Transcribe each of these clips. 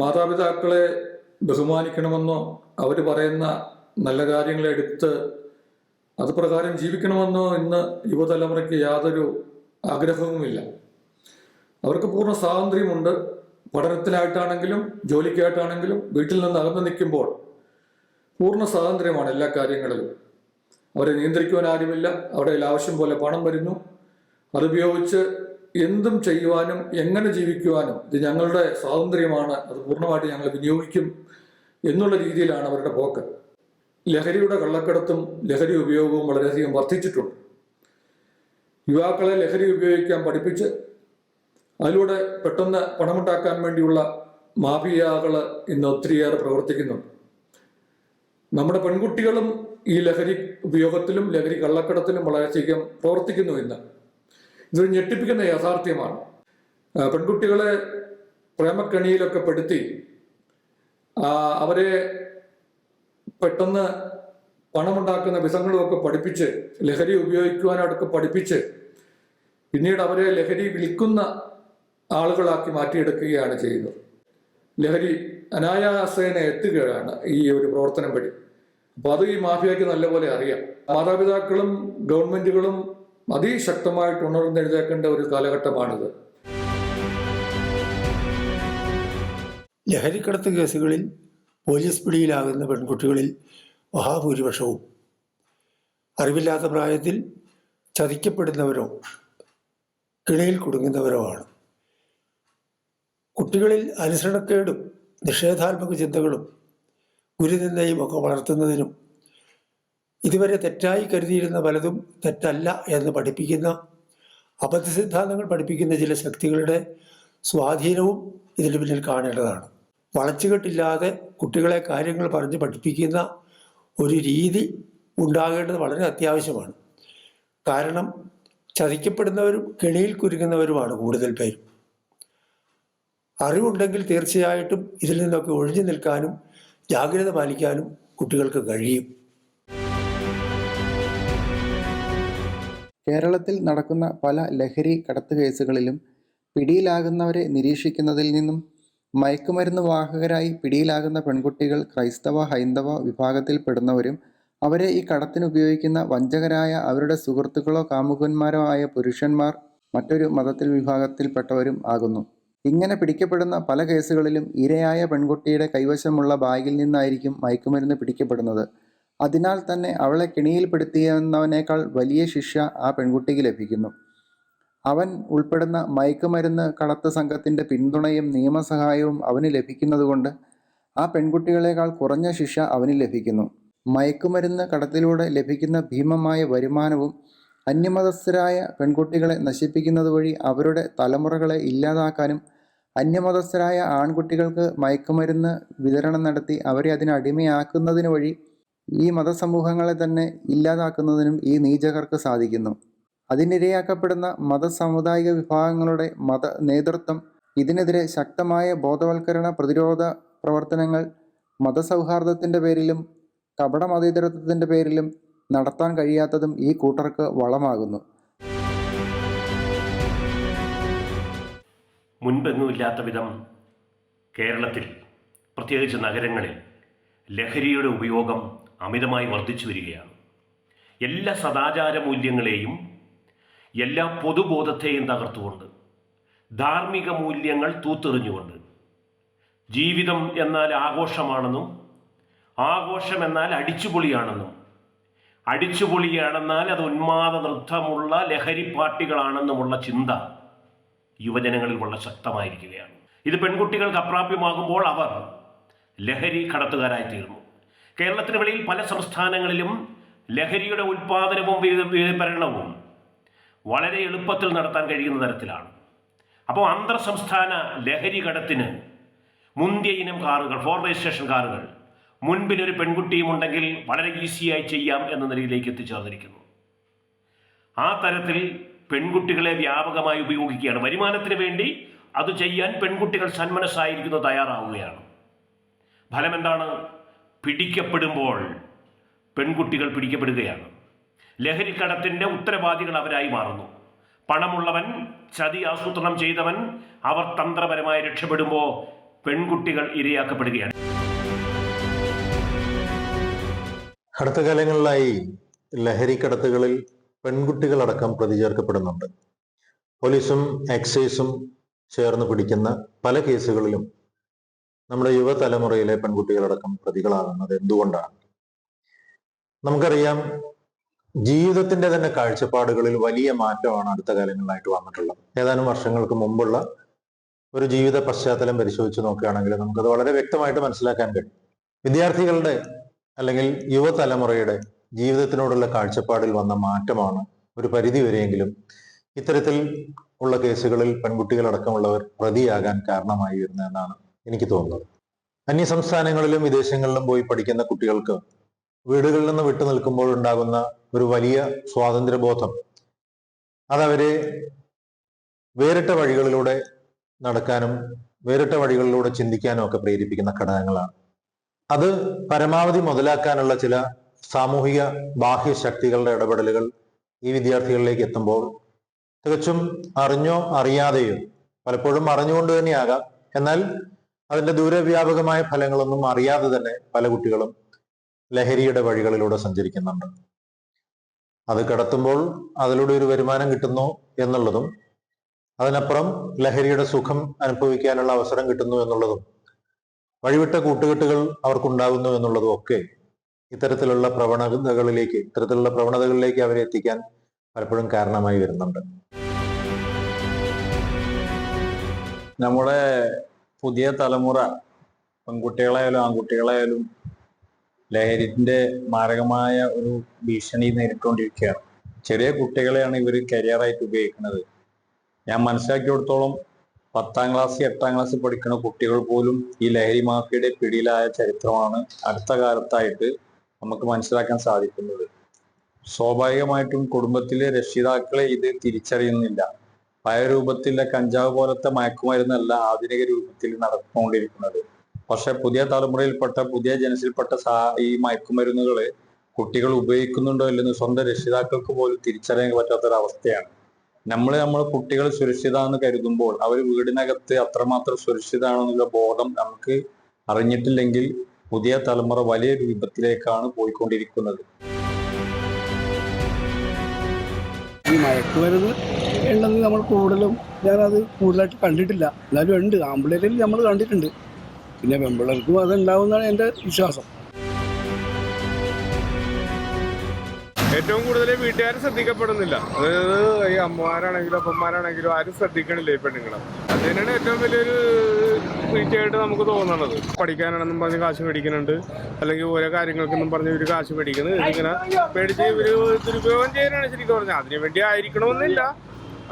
മാതാപിതാക്കളെ ബഹുമാനിക്കണമെന്നോ അവർ പറയുന്ന നല്ല കാര്യങ്ങളെടുത്ത് അത് പ്രകാരം ജീവിക്കണമെന്നോ ഇന്ന് യുവതലമുറയ്ക്ക് യാതൊരു ആഗ്രഹവുമില്ല. അവർക്ക് പൂർണ സ്വാതന്ത്ര്യമുണ്ട്. പഠനത്തിനായിട്ടാണെങ്കിലും ജോലിക്കായിട്ടാണെങ്കിലും വീട്ടിൽ നിന്ന് അകന്നു നിൽക്കുമ്പോൾ പൂർണ സ്വാതന്ത്ര്യമാണ് എല്ലാ കാര്യങ്ങളിലും. അവരെ നിയന്ത്രിക്കുവാൻ ആരുമില്ല. കയ്യിൽ ആവശ്യം പോലെ പണം വരുന്നു. അതുപയോഗിച്ച് എന്തും ചെയ്യുവാനും എങ്ങനെ ജീവിക്കുവാനും ഇത് ഞങ്ങളുടെ സ്വാതന്ത്ര്യമാണ്. അത് പൂർണമായിട്ട് ഞങ്ങൾ വിനിയോഗിക്കും എന്നുള്ള രീതിയിലാണ് അവരുടെ പോക്ക്. ലഹരിയുടെ കള്ളക്കടത്തും ലഹരി ഉപയോഗവും വളരെയധികം വർദ്ധിച്ചിട്ടുണ്ട്. യുവാക്കളെ ലഹരി ഉപയോഗിക്കാൻ പഠിപ്പിച്ച് അതിലൂടെ പെട്ടെന്ന് പണമുണ്ടാക്കാൻ വേണ്ടിയുള്ള മാഫിയകൾ ഇന്ന് ഒത്തിരിയേറെ പ്രവർത്തിക്കുന്നുണ്ട്. നമ്മുടെ പെൺകുട്ടികളും ഈ ലഹരി ഉപയോഗത്തിലും ലഹരി കള്ളക്കടത്തിലും വളരെയധികം പ്രവർത്തിക്കുന്നു ഇന്ന്. ഇതൊരു ഞെട്ടിപ്പിക്കുന്ന യാഥാർത്ഥ്യമാണ്. പെൺകുട്ടികളെ പ്രേമക്കണിയിലൊക്കെ പെടുത്തി അവരെ പെട്ടെന്ന് പണമുണ്ടാക്കുന്ന വിധങ്ങളുമൊക്കെ പഠിപ്പിച്ച് ലഹരി ഉപയോഗിക്കുവാനൊക്കെ പഠിപ്പിച്ച് പിന്നീട് അവരെ ലഹരി വിൽക്കുന്ന ആളുകളാക്കി മാറ്റിയെടുക്കുകയാണ് ചെയ്യുന്നത്. ലഹരി അനായാസേന എത്തുകയാണ് ഈ ഒരു പ്രവർത്തനം വഴി. അപ്പോൾ അത് ഈ മാഫിയയ്ക്ക് നല്ലപോലെ അറിയാം. മാതാപിതാക്കളും ഗവൺമെന്റുകളും അതിശക്തമായിട്ട് ഉണർന്നെഴുതേക്കേണ്ട ഒരു കാലഘട്ടമാണിത്. ലഹരിക്കടത്ത് കേസുകളിൽ പോലീസ് പിടിയിലാകുന്ന പെൺകുട്ടികളിൽ മഹാഭൂരിപക്ഷവും. അറിവില്ലാത്ത പ്രായത്തിൽ ചതിക്കപ്പെടുന്നവരോ കിണയിൽ കുടുങ്ങുന്നവരോ ആണ്. കുട്ടികളിൽ അനുസരണക്കേടും നിഷേധാത്മക ചിന്തകളും ഗുരുനിന്ദയും ഒക്കെ വളർത്തുന്നതിനും ഇതുവരെ തെറ്റായി കരുതിയിരുന്ന പലതും തെറ്റല്ല എന്ന് പഠിപ്പിക്കുന്ന അബദ്ധ സിദ്ധാന്തങ്ങൾ പഠിപ്പിക്കുന്ന ചില ശക്തികളുടെ സ്വാധീനവും ഇതിന് പിന്നിൽ കാണേണ്ടതാണ്. വളച്ചുകെട്ടില്ലാതെ കുട്ടികളെ കാര്യങ്ങൾ പറഞ്ഞ് പഠിപ്പിക്കുന്ന ഒരു രീതി ഉണ്ടാകേണ്ടത് വളരെ അത്യാവശ്യമാണ്. കാരണം ചതിക്കപ്പെടുന്നവരും കെണിയിൽ കുരുങ്ങുന്നവരുമാണ് കൂടുതൽ പേരും. അറിവുണ്ടെങ്കിൽ തീർച്ചയായിട്ടും ഇതിൽ നിന്നൊക്കെ ഒഴിഞ്ഞു നിൽക്കാനും ജാഗ്രത പാലിക്കാനും കുട്ടികൾക്ക് കഴിയും. കേരളത്തിൽ നടക്കുന്ന പല ലഹരി കടത്ത് കേസുകളിലും പിടിയിലാകുന്നവരെ നിരീക്ഷിക്കുന്നതിൽ നിന്നും മയക്കുമരുന്ന് വാഹകരായി പിടിയിലാകുന്ന പെൺകുട്ടികൾ ക്രൈസ്തവ ഹൈന്ദവ വിഭാഗത്തിൽപ്പെടുന്നവരും അവരെ ഈ കടത്തിന് ഉപയോഗിക്കുന്ന വഞ്ചകരായ അവരുടെ സുഹൃത്തുക്കളോ കാമുകന്മാരോ ആയ പുരുഷന്മാർ മറ്റൊരു മതത്തിൽ വിഭാഗത്തിൽപ്പെട്ടവരും ആകുന്നു. ഇങ്ങനെ പിടിക്കപ്പെടുന്ന പല കേസുകളിലും ഇരയായ പെൺകുട്ടിയുടെ കൈവശമുള്ള ബാഗിൽ നിന്നായിരിക്കും മയക്കുമരുന്ന് പിടിക്കപ്പെടുന്നത്. അതിനാൽ തന്നെ അവളെ കെണിയിൽപ്പെടുത്തിയെന്നവനേക്കാൾ വലിയ ശിക്ഷ ആ പെൺകുട്ടിക്ക് ലഭിക്കുന്നു. അവൻ ഉൾപ്പെടുന്ന മയക്കുമരുന്ന് കടത്ത് സംഘത്തിന്റെ പിന്തുണയും നിയമസഹായവും അവന് ലഭിക്കുന്നതുകൊണ്ട് ആ പെൺകുട്ടികളെക്കാൾ കുറഞ്ഞ ശിക്ഷ അവന് ലഭിക്കുന്നു. മയക്കുമരുന്ന് കടത്തിലൂടെ ലഭിക്കുന്ന ഭീമമായ വരുമാനവും അന്യമതസ്ഥരായ പെൺകുട്ടികളെ നശിപ്പിക്കുന്നത് വഴി അവരുടെ തലമുറകളെ ഇല്ലാതാക്കാനും അന്യമതസ്ഥരായ ആൺകുട്ടികൾക്ക് മയക്കുമരുന്ന് വിതരണം നടത്തി അവരെ അതിന് അടിമയാക്കുന്നതിന് വഴി ഈ മതസമൂഹങ്ങളെ തന്നെ ഇല്ലാതാക്കുന്നതിനും ഈ നീചകർക്ക് സാധിക്കുന്നു. അതിനിരയാക്കപ്പെടുന്ന മതസാമുദായിക വിഭാഗങ്ങളുടെ മത നേതൃത്വം ഇതിനെതിരെ ശക്തമായ ബോധവൽക്കരണ പ്രതിരോധ പ്രവർത്തനങ്ങൾ മതസൗഹാർദ്ദത്തിന്റെ പേരിലും കപട മതേതരത്വത്തിന്റെ പേരിലും നടത്താൻ കഴിയാത്തതും ഈ കൂട്ടർക്ക് വളമാകുന്നു. മുൻപെങ്ങുമില്ലാത്ത വിധം കേരളത്തിൽ പ്രത്യേകിച്ച് നഗരങ്ങളിൽ ലഹരിയുടെ ഉപയോഗം അമിതമായി വർദ്ധിച്ചു വരികയാണ്. എല്ലാ സദാചാര മൂല്യങ്ങളെയും എല്ലാ പൊതുബോധത്തെയും തകർത്തുകൊണ്ട് ധാർമ്മിക മൂല്യങ്ങൾ തൂത്തെറിഞ്ഞുകൊണ്ട് ജീവിതം എന്നാൽ ആഘോഷമാണെന്നും ആഘോഷം എന്നാൽ അടിച്ചുപൊളിയാണെന്നും അടിച്ചുപൊളിയാണെന്നാൽ അത് ഉന്മാദ നൃത്തമുള്ള ലഹരി പാർട്ടികളാണെന്നുമുള്ള ചിന്ത യുവജനങ്ങളിൽ വളരെ ശക്തമായിരിക്കുകയാണ്. ഇത് പെൺകുട്ടികൾക്ക് അപ്രാപ്യമാകുമ്പോൾ അവർ ലഹരി കടത്തുകാരായി തീർന്നു കേരളത്തിന് വെളിയിൽ പല സംസ്ഥാനങ്ങളിലും ലഹരിയുടെ ഉൽപാദനവും വിത- വിതരണവും വളരെ എളുപ്പത്തിൽ നടത്താൻ കഴിയുന്ന തരത്തിലാണ്. അപ്പോൾ അന്തർ സംസ്ഥാന ലഹരി കടത്തിന് മുന്തിയ ഇനം കാറുകൾ ഫോർ രജിസ്ട്രേഷൻ കാറുകൾ മുൻപിൽ ഒരു പെൺകുട്ടിയും ഉണ്ടെങ്കിൽ വളരെ ഈസിയായി ചെയ്യാം എന്ന നിലയിലേക്ക് എത്തിച്ചേർന്നിരിക്കുന്നു. ആ തരത്തിൽ പെൺകുട്ടികളെ വ്യാപകമായി ഉപയോഗിക്കുകയാണ്. വരുമാനത്തിന് വേണ്ടി അത് ചെയ്യാൻ പെൺകുട്ടികൾ സന്മനസ്സായിരിക്കുന്നു തയ്യാറാവുകയാണ്. ഫലം എന്താണ് പിടിക്കപ്പെടുമ്പോൾ പെൺകുട്ടികൾ പിടിക്കപ്പെടുകയാണ്. ലഹരിക്കടത്തിന്റെ ഉത്തരവാദികൾ അവരായി മാറുന്നു. പണമുള്ളവൻ ചതി ആസൂത്രണം ചെയ്തവൻ അവർ തന്ത്രപരമായി രക്ഷപ്പെടുമ്പോൾ പെൺകുട്ടികൾ ഇരയാക്കപ്പെടുകയാണ്. അടുത്ത കാലങ്ങളിലായി ലഹരിക്കടത്തുകളിൽ പെൺകുട്ടികളടക്കം പ്രതി ചേർക്കപ്പെടുന്നുണ്ട് പോലീസും എക്സൈസും ചേർന്ന് പിടിക്കുന്ന പല കേസുകളിലും നമ്മുടെ യുവതലമുറയിലെ പെൺകുട്ടികളടക്കം പ്രതികളാകുന്നത് എന്തുകൊണ്ടാണ്? നമുക്കറിയാം ജീവിതത്തിന്റെ തന്നെ കാഴ്ചപ്പാടുകളിൽ വലിയ മാറ്റമാണ് അടുത്ത കാലങ്ങളിലായിട്ട് വന്നിട്ടുള്ളത്. ഏതാനും വർഷങ്ങൾക്ക് മുമ്പുള്ള ഒരു ജീവിത പശ്ചാത്തലം പരിശോധിച്ച് നോക്കുകയാണെങ്കിൽ നമുക്കത് വളരെ വ്യക്തമായിട്ട് മനസ്സിലാക്കാൻ കഴിയും. വിദ്യാർത്ഥികളുടെ അല്ലെങ്കിൽ യുവതലമുറയുടെ ജീവിതത്തിനോടുള്ള കാഴ്ചപ്പാടിൽ വന്ന മാറ്റമാണ് ഒരു പരിധി വരെയെങ്കിലും ഇത്തരത്തിൽ ഉള്ള കേസുകളിൽ പെൺകുട്ടികളടക്കമുള്ളവർ പ്രതിയാകാൻ കാരണമായി വരുന്നതെന്നാണ് എനിക്ക് തോന്നുന്നത്. അന്യ സംസ്ഥാനങ്ങളിലും വിദേശങ്ങളിലും പോയി പഠിക്കുന്ന കുട്ടികൾക്ക് വീടുകളിൽ നിന്ന് വിട്ടു നിൽക്കുമ്പോൾ ഉണ്ടാകുന്ന ഒരു വലിയ സ്വാതന്ത്ര്യബോധം. അതവരെ വേറിട്ട വഴികളിലൂടെ നടക്കാനും വേറിട്ട വഴികളിലൂടെ ചിന്തിക്കാനും ഒക്കെ പ്രേരിപ്പിക്കുന്ന ഘടകങ്ങളാണ്. അത് പരമാവധി മുതലാക്കാനുള്ള ചില സാമൂഹിക ബാഹ്യ ശക്തികളുടെ ഇടപെടലുകൾ ഈ വിദ്യാർത്ഥികളിലേക്ക് എത്തുമ്പോൾ തികച്ചും അറിഞ്ഞോ അറിയാതെയോ പലപ്പോഴും അറിഞ്ഞുകൊണ്ട് തന്നെയാകാം. എന്നാൽ അതിന്റെ ദൂരവ്യാപകമായ ഫലങ്ങളൊന്നും അറിയാതെ തന്നെ പല കുട്ടികളും ലഹരിയുടെ വഴികളിലൂടെ സഞ്ചരിക്കുന്നുണ്ട്. അത് കടത്തുമ്പോൾ അതിലൂടെ ഒരു വരുമാനം കിട്ടുന്നു എന്നുള്ളതും അതിനപ്പുറം ലഹരിയുടെ സുഖം അനുഭവിക്കാനുള്ള അവസരം കിട്ടുന്നു എന്നുള്ളതും വഴിവിട്ട കൂട്ടുകെട്ടുകൾ അവർക്കുണ്ടാകുന്നു എന്നുള്ളതും ഒക്കെ ഇത്തരത്തിലുള്ള പ്രവണതകളിലേക്ക് ഇത്തരത്തിലുള്ള പ്രവണതകളിലേക്ക് അവരെ എത്തിക്കാൻ പലപ്പോഴും കാരണമായി വരുന്നുണ്ട്. നമ്മുടെ പുതിയ തലമുറ പെൺകുട്ടികളായാലും ആൺകുട്ടികളായാലും ലഹരിന്റെ മാരകമായ ഒരു ഭീഷണി നേരിട്ടുകൊണ്ടിരിക്കുകയാണ്. ചെറിയ കുട്ടികളെയാണ് ഇവർ കരിയറായിട്ട് ഉപയോഗിക്കുന്നത്. ഞാൻ മനസ്സിലാക്കിയിടത്തോളം പത്താം ക്ലാസ് എട്ടാം ക്ലാസ് പഠിക്കുന്ന കുട്ടികൾ പോലും ഈ ലഹരി മാഫിയുടെ പിടിയിലായ ചരിത്രമാണ് അടുത്ത കാലത്തായിട്ട് നമുക്ക് മനസ്സിലാക്കാൻ സാധിക്കുന്നത്. സ്വാഭാവികമായിട്ടും കുടുംബത്തിലെ രക്ഷിതാക്കളെ ഇത് തിരിച്ചറിയുന്നില്ല. പഴയ രൂപത്തിലെ കഞ്ചാവ് പോലത്തെ മയക്കുമരുന്നല്ല ആധുനിക രൂപത്തിൽ നടന്നുകൊണ്ടിരിക്കുന്നത്. പക്ഷെ പുതിയ തലമുറയിൽപ്പെട്ട പുതിയ ജനസിൽപ്പെട്ട സാ ഈ മയക്കുമരുന്നുകൾ കുട്ടികൾ ഉപയോഗിക്കുന്നുണ്ടോ ഇല്ലെന്ന് സ്വന്തം രക്ഷിതാക്കൾക്ക് പോലും തിരിച്ചറിയാൻ പറ്റാത്തൊരവസ്ഥയാണ്. നമ്മൾ നമ്മൾ കുട്ടികൾ സുരക്ഷിതാന്ന് കരുതുമ്പോൾ അവർ വീടിനകത്ത് അത്രമാത്രം സുരക്ഷിതാണെന്നുള്ള ബോധം നമുക്ക് അറിഞ്ഞിട്ടില്ലെങ്കിൽ പുതിയ തലമുറ വലിയ വിപത്തിലേക്കാണ് പോയിക്കൊണ്ടിരിക്കുന്നത്. ഈ മയക്കുമരുന്ന് ഉണ്ടെന്ന് നമ്മൾ കൂടുതലും ഞാനത് കൂടുതലായിട്ട് കണ്ടിട്ടില്ല. എന്നാലും ഉണ്ട്. ആമ്പിളേരിൽ നമ്മൾ കണ്ടിട്ടുണ്ട്. പിന്നെ വെമ്പിളർക്കും അത് ഉണ്ടാവുമെന്നാണ് എന്റെ വിശ്വാസം. ഏറ്റവും കൂടുതൽ വീട്ടുകാർ ശ്രദ്ധിക്കപ്പെടുന്നില്ല. അതായത് ഈ അമ്മമാരാണെങ്കിലും അപ്പന്മാരാണെങ്കിലും ആരും ശ്രദ്ധിക്കണില്ല ഈ പെണ്ണുങ്ങളെ. അത് തന്നെയാണ് ഏറ്റവും വലിയൊരു വീഴ്ചയായിട്ട് നമുക്ക് തോന്നുന്നത് പഠിക്കാനാണെന്നും പറഞ്ഞ് കാശ് മേടിക്കുന്നുണ്ട്. അല്ലെങ്കിൽ ഓരോ കാര്യങ്ങൾക്കെന്നും പറഞ്ഞ് ഇവർ കാശ് മേടിക്കുന്നത്. ഇതിങ്ങനെ മേടിച്ച് ഇവർ ദുരുപയോഗം ചെയ്യാനാണ് ശരിക്കും പറഞ്ഞത്. അതിനു വേണ്ടി ആയിരിക്കണമെന്നില്ല.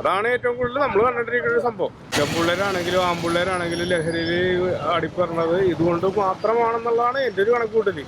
അതാണ് ഏറ്റവും കൂടുതൽ നമ്മൾ കണ്ടിട്ടിരിക്കുന്ന ഒരു സംഭവം. ചെമ്പിള്ളേരാണെങ്കിലും ആമ്പിള്ളേരാണെങ്കിലും ലഹരിയിൽ അടിപ്പറഞ്ഞത് ഇതുകൊണ്ട് മാത്രമാണെന്നുള്ളതാണ് എന്റെ ഒരു കണക്കുകൂട്ടൽ